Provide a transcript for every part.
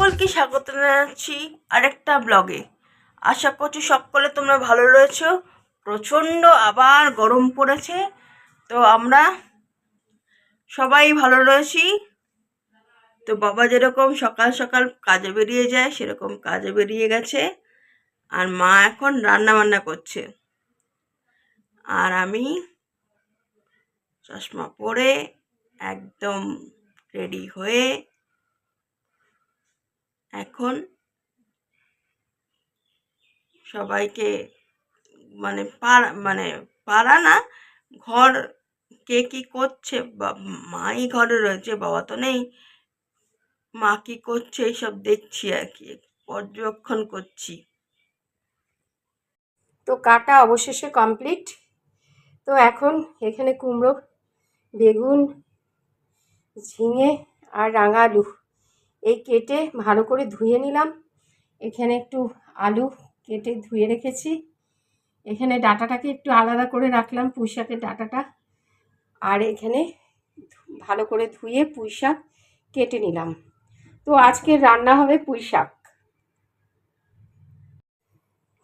স্বাগত জানাচ্ছি আরেকটা ব্লগে। আশা করছি সকলে তোমরা ভালো রয়েছো। প্রচণ্ড আবার গরম পড়েছে। তো আমরা সবাই ভালো রয়েছি। তো বাবা যেরকম সকাল সকাল কাজে বেরিয়ে যায়, সেরকম কাজে বেরিয়ে গেছে। আর মা এখন রান্না বান্না করছে। আর আমি চশমা পরে একদম রেডি হয়ে এখন সবাইকে মানে পাড়া মানে পাড়া না, ঘর কে কী করছে মাই ঘরে রয়েছে, বাবা তো নেই, মা কী করছে, এইসব দেখছি আর কি, পর্যবেক্ষণ করছি। তো কাটা অবশেষে কমপ্লিট তো এখন এখানে কুমড়ো, বেগুন, ঝিঙে আর রাঙা আলু এই কেটে ভালো করে ধুয়ে নিলাম। এখানে একটু আলু কেটে ধুয়ে রেখেছি। এখানে ডাটাটাকে একটু আলাদা করে রাখলাম পুঁই শাকের ডাটাটা। আর এখানে ভালো করে ধুয়ে পুঁই শাক কেটে নিলাম। তো আজকে রান্না হবে পুঁই শাক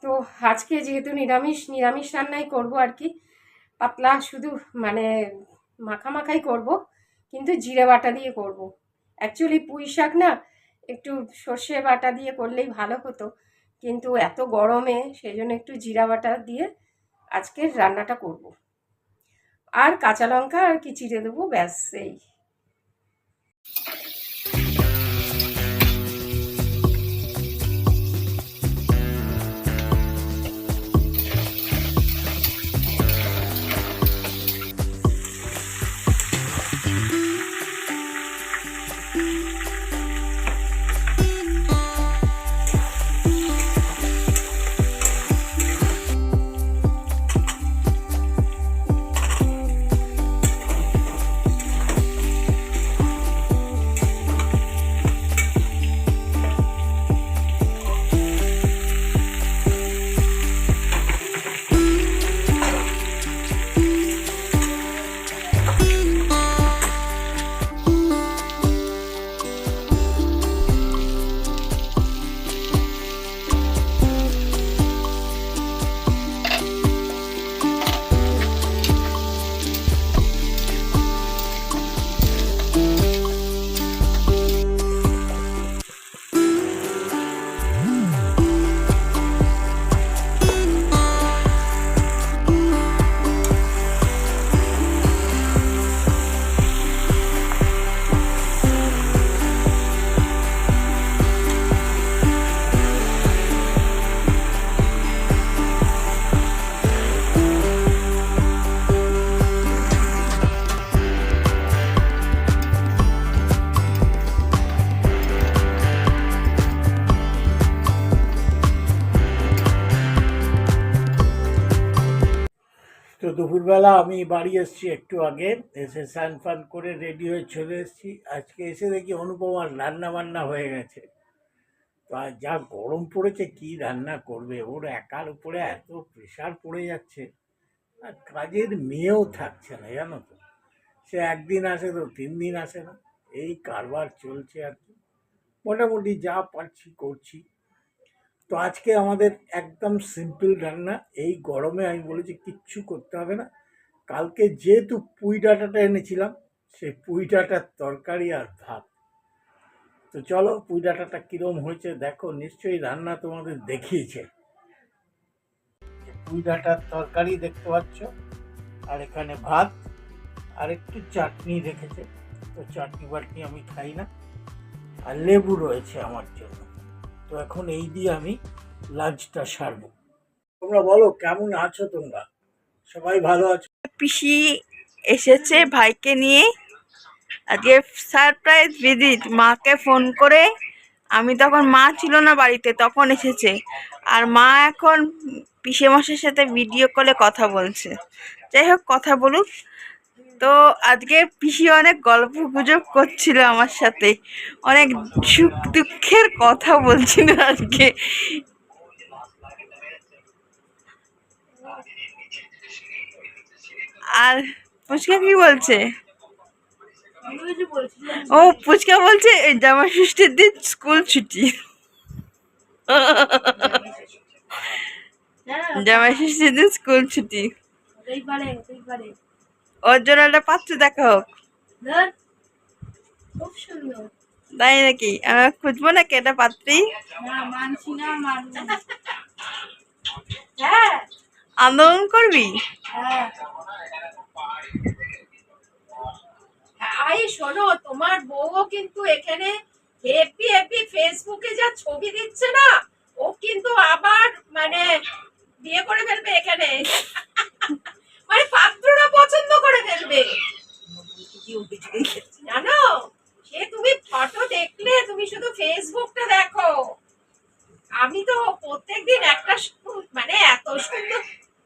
তো আজকে যেহেতু নিরামিষ নিরামিষ রান্নাই করব আর কি। পাতলা শুধু মানে মাখা মাখাই করব, কিন্তু জিরে বাটা দিয়ে করব। অ্যাকচুয়ালি পুঁই শাক না, একটু সর্ষে বাটা দিয়ে করলেই ভালো হতো। কিন্তু এত গরমে সেই জন্য একটু জিরা বাটা দিয়ে আজকের রান্নাটা করব। আর কাঁচা লঙ্কা আর কি চিড়ে দেবো, ব্যাস এই। দুপুরবেলা আমি বাড়ি এসেছি একটু আগে, এসে স্নান ফান করে রেডি হয়ে চলে এসেছি। আজকে এসে দেখি অনুপমার রান্না বান্না হয়ে গেছে। তো যা গরম পড়েছে, কি রান্না করবে? ওর একার উপরে এত প্রেশার পড়ে যাচ্ছে। আর কাজের মেয়েও থাকছে না, জানো তো। সে একদিন আসে তো তিন দিন আসে না। এই কারবার চলছে আর কি। মোটামুটি যা পারছি করছি। তো আজকে আমাদের একদম সিম্পল রান্না। এই গরমে আমি বলেছি কিচ্ছু করতে হবে না। কালকে যেহেতু পুঁই ডাঁটাটা এনেছিলাম, সেই পুঁই ডাঁটার তরকারি আর ভাত। তো চলো পুঁই ডাঁটাটা কীরকম হয়েছে দেখো, নিশ্চয়ই রান্না তোমাদের দেখিয়েছে। পুঁই ডাঁটার তরকারি দেখতে পাচ্ছ, আর এখানে ভাত, আর একটু চাটনি রেখেছে। তো চাটনি বাটনি আমি খাই না, আর লেবু রয়েছে আমার জন্য। তো এখন এই দিয়ে আমি লাঞ্চটা সারবো। তোমরা বলো কেমন আছো তোমরা? সবাই ভালো আছো? পিসি এসেছে ভাইকে নিয়ে। আজকে সারপ্রাইজ ভিজিট মাকে ফোন করে। আমি তখন মা ছিল না বাড়িতে তখন এসেছে। আর মা এখন পিসে মাসের সাথে ভিডিও কলে কথা বলছে। যাই হোক কথা বলুক। তো আজকে পিসি অনেক গল্প গুজব করছিল আমার সাথে। অনেক সুখ দুঃখের কথা বলছিল আজকে। আর পুচকা কি বলছে? ও পুচকা বলছে এই জামা ষষ্ঠীর দিন স্কুল ছুটি। জামা ষষ্ঠীর দিন স্কুল ছুটি। একটা পাত্র দেখা। হোক খুব সুন্দর। তাই নাকি? আমি খুঁজবো নাকি এটা পাত্রী? হ্যাঁ। আন্দোলন করবি? হ্যাঁ। আই শোনো তোমার বউও কিন্তু এখানে হেপি হেপি ফেসবুকে যা ছবি দিচ্ছে না ও কিন্তু আবার মানে বিয়ে করে ফেলবে এখানে। মানে পাত্ররা পছন্দ করে ফেলবে। জানো, সে তুমি ফটো দেখলে তুমি শুধু ফেসবুকটা দেখো। আমি তো প্রত্যেকদিন একটা মানে এত সুন্দর,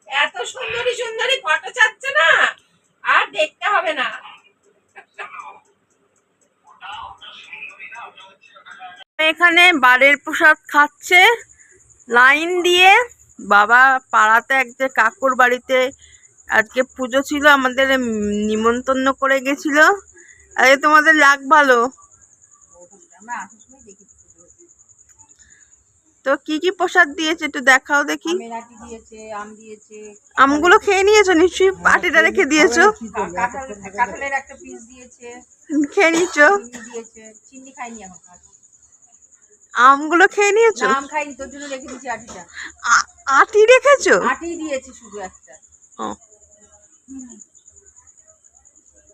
এত সুন্দরী সুন্দরী ফটো চাচ্ছে না, আর দেখতে হবে না। এখানে বাড়ির প্রসাদ খাচ্ছে। লাইন দিয়ে বাবা পাড়াতে এক যে কাকুর বাড়িতে আজকে পুজো ছিল আমাদের নিমন্ত্রণ করে গেছিল। আরে তোমাদের লাগ ভালো? তো কি কি প্রসাদ দিয়েছে একটু দেখাও দেখি। আমগুলো খেয়ে নিয়েছো? নিশ্চয়ই পাটিটা রেখে দিয়েছ? খেয়ে কাজ আমগুলো খেয়ে নিয়েছো? আম খাইনি তোর জন্য রেখে দিয়েছি আটিটা। আটি রেখেছো? আটি দিয়েছে শুধু একটা। ও।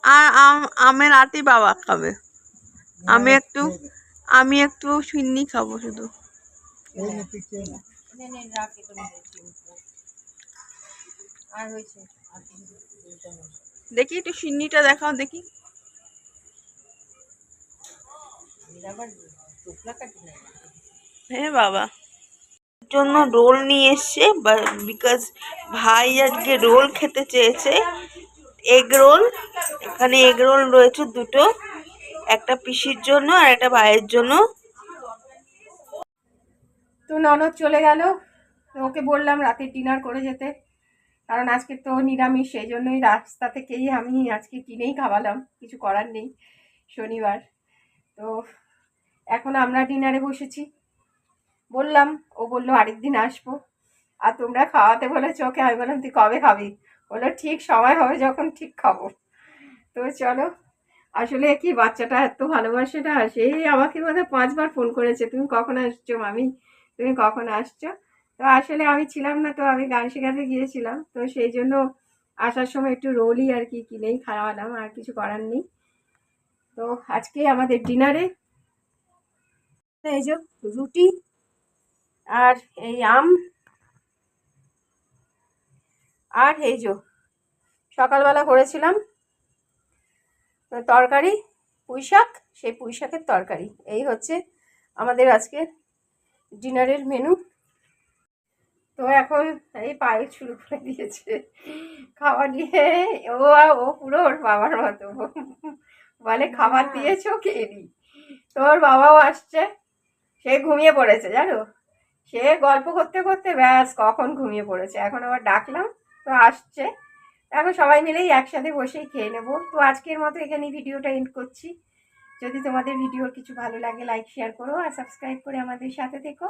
আর আম, আমের আটি বাবা খাবে। আমি একটু আমি একটু সিন্নি খাব শুধু। দেখি একটু সিন্নিটা দেখাও, দেখি। হ্যাঁ বাবা। জন্য রোল নিয়ে এসছে বিকজ ভাই আজকে রোল খেতে চেয়েছে এগ রোল এখানে এগ রোল রয়েছে দুটো, একটা পিসির জন্য আর একটা ভাইয়ের জন্য। তো ননদ চলে গেল, ওকে বললাম রাতে ডিনার করে যেতে, কারণ আজকে তো নিরামিষ, সেই জন্যই রাস্তা থেকেই আমি আজকে কিনেই খাওয়ালাম, কিছু করার নেই, শনিবার। তো এখন আমরা ডিনারে বসেছি। বললাম, ও বলল, আরেকদিন আসব। আর তোমরা খাওয়াতে বলেছ ওকে? আমি বললাম, তুই কবে খাবি? বলল, ঠিক সময় হবে যখন ঠিক খাব। তো চলো, আসলে কি বাচ্চাটা এত ভালোবাসে না সেই আমাকে বোধ পাঁচবার ফোন করেছে, তুমি কখন আসছো মামি? তুমি কখন আসছো? তো আসলে আমি ছিলাম না, তো আমি গান শেখাতে গিয়েছিলাম, তো সেই জন্য আসার সময় একটু রোলই আর কি কিনেই খাওয়ালাম, আর কিছু করার নেই। তো আজকে আমাদের ডিনারে, এই যে রুটি আর এই আম আর এই যে সকালবেলা করেছিলাম তরকারি পুঁই শাক সেই পুঁই শাকের তরকারি। এই হচ্ছে আমাদের আজকে ডিনারের মেনু। তো এখন এই পায়ে শুরু করে দিয়েছে। খাওয়া নিয়ে ও ও পুরো ওর বাবার মতো। বলে খাবার দিয়েছ খেয়ে নি। তোর বাবাও আসছে। সে ঘুমিয়ে পড়েছে জানো? সে গল্প করতে করতে ব্যাস কখন ঘুমিয়ে পড়েছে। এখন আবার ডাকলাম, তো আসছে। এখন সবাই মিলেই একসাথে বসেই খেয়ে নেব। তো আজকের মতো এখানে ভিডিওটা এন্ড করছি। যদি তোমাদের ভিডিওর কিছু ভালো লাগে লাইক শেয়ার করো আর সাবস্ক্রাইব করে আমাদের সাথে থেকো।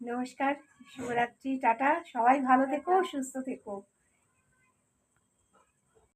নমস্কার, শুভরাত্রি, টাটা। সবাই ভালো থেকো, সুস্থ থেকো।